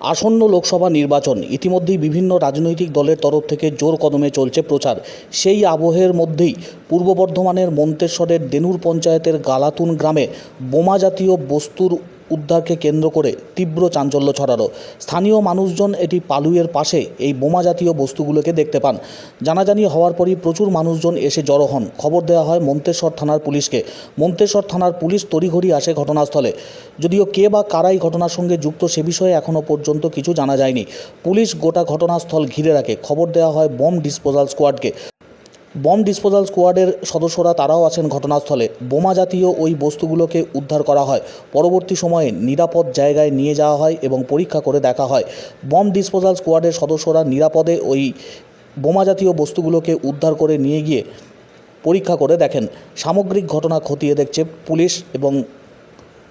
আসন্ন লোকসভা নির্বাচন। ইতিমধ্যেই বিভিন্ন রাজনৈতিক দলের তরফ থেকে জোর কদমে চলছে প্রচার। সেই আবহের মধ্যেই পূর্ব বর্ধমানের মন্তেশ্বরের দেনুর পঞ্চায়েতের গালাতুন গ্রামে বোমা জাতীয় বস্তুর উদ্ধারকে কেন্দ্র করে তীব্র চাঞ্চল্য ছড়ালো। স্থানীয় মানুষজন এটি পালুয়ের পাশে এই বোমা জাতীয় বস্তুগুলোকে দেখতে পান। জানাজানি হওয়ার পরই প্রচুর মানুষজন এসে জড়ো হন। খবর দেওয়া হয় মন্তেশ্বর থানার পুলিশকে। মন্তেশ্বর থানার পুলিশ তড়িঘড়ি আসে ঘটনাস্থলে। যদিও কে বা কারাই ঘটনার সঙ্গে যুক্ত সে বিষয়ে এখনও পর্যন্ত কিছু জানা যায়নি। পুলিশ গোটা ঘটনাস্থল ঘিরে রাখে। খবর দেওয়া হয় বম ডিসপোজাল স্কোয়াডকে। বম ডিসপোজাল স্কোয়াডের সদস্যরা তারাও আছেন ঘটনাস্থলে। বোমা জাতীয় ওই বস্তুগুলোকে উদ্ধার করা হয়। পরবর্তী সময়ে নিরাপদ জায়গায় নিয়ে যাওয়া হয় এবং পরীক্ষা করে দেখা হয়। বম ডিসপোজাল স্কোয়াডের সদস্যরা নিরাপদে ওই বোমা জাতীয় বস্তুগুলোকে উদ্ধার করে নিয়ে গিয়ে পরীক্ষা করে দেখেন। সামগ্রিক ঘটনা খতিয়ে দেখছে পুলিশ এবং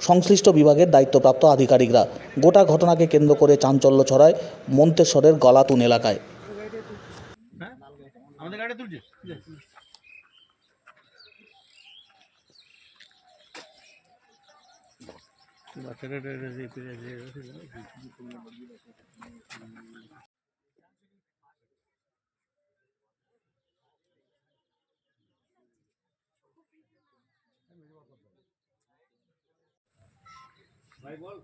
সংশ্লিষ্ট বিভাগের দায়িত্বপ্রাপ্ত আধিকারিকরা। গোটা ঘটনাকে কেন্দ্র করে চাঞ্চল্য ছড়ায় মন্তেশ্বরের গলাতুন এলাকায়। আমাদের গাড়ি তুলছিস বাচ্চাটা ভাই বল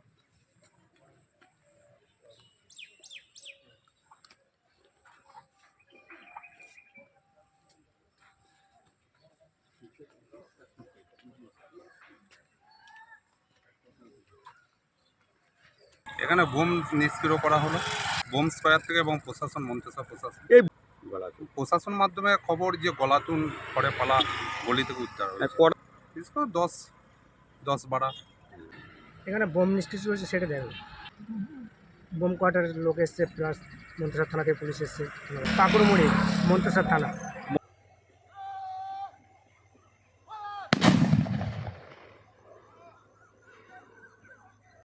এখানে বোম নিষ্ক্রিয় করা হলো। বোম স্কোয়ার থেকে এবং প্রশাসন মন্তেশ্বর প্রশাসন। এই প্রশাসন মাধ্যমে খবর যে গলাতুন খড়ে পালা গলি থেকে উদ্ধার হয়েছে। বিশেষ করে দশ দশ বারা। এখানে বোম নিষ্ক্রিয় হয়েছে সেটা দেখো। বোম কোয়ার্টারের লোক এসছে প্লাস মন্ত্রসর থানা থেকে পুলিশ এসছে। কাকুরমুড়ি মন্ত্রসর থানা।